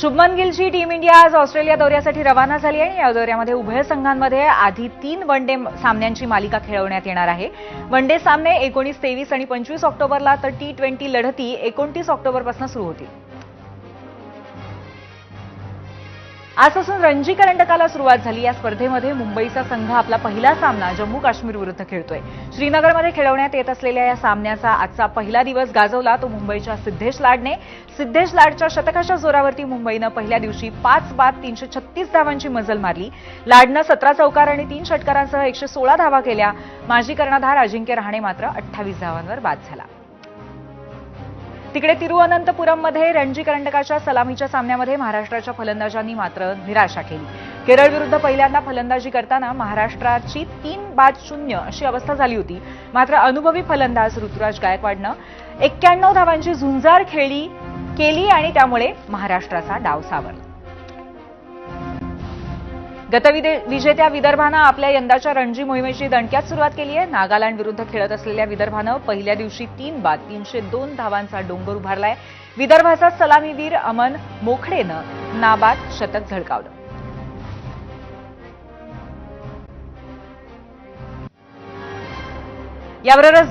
शुभमन गिलची team India आज Australia दौऱ्यासाठी रवाना झाली आणि या दौऱ्यामध्ये उभय संघांमध्ये आधी तीन वन डे सामन्यांची मालिका खेळवण्यात येणार आहे. वन डे सामने एकोणीस तेवीस आणि पंचवीस ऑक्टोबरला तर टी ट्वेंटी लढती एकोणतीस ऑक्टोबरपासून सुरू होतील. आजपासून रणजी करंडकाला सुरुवात झाली. या स्पर्धेमध्ये मुंबईचा संघ आपला पहिला सामना जम्मू काश्मीर विरुद्ध खेळतोय. श्रीनगरमध्ये खेळवण्यात येत असलेल्या या सामन्याचा आजचा पहिला दिवस गाजवला तो मुंबईच्या सिद्धेश लाडने. सिद्धेश लाडच्या शतकाच्या जोरावरती मुंबईनं पहिल्या दिवशी पाच बाद तीनशे छत्तीस धावांची मजल मारली. लाडनं सतरा चौकार आणि तीन षटकारांसह एकशे सोळा धावा केल्या. माजी कर्णधार अजिंक्य रहाणे मात्र अठ्ठावीस धावांवर बाद झाला. तिकडे तिरुअनंतपुरममध्ये रणजी करंडकाच्या सलामीच्या सामन्यामध्ये महाराष्ट्राच्या फलंदाजांनी मात्र निराशा केली. केरळ विरुद्ध पहिल्यांदा फलंदाजी करताना महाराष्ट्राची तीन बाद शून्य अशी अवस्था झाली होती. मात्र अनुभवी फलंदाज ऋतुराज गायकवाडनं एक्क्याण्णव धावांची झुंजार खेळी केली आणि त्यामुळे महाराष्ट्राचा डाव सावरला. गतविजेत्या विदर्भानं आपल्या यंदाच्या रणजी मोहिमेची दणक्यात सुरुवात केली आहे. नागालँड विरुद्ध खेळत असलेल्या विदर्भानं पहिल्या दिवशी तीन बाद तीनशे दोन धावांचा डोंगर उभारलाय. विदर्भाचा सलामीवीर अमन मोखडेनं नाबाद शतक झळकावलं. याबरोबरच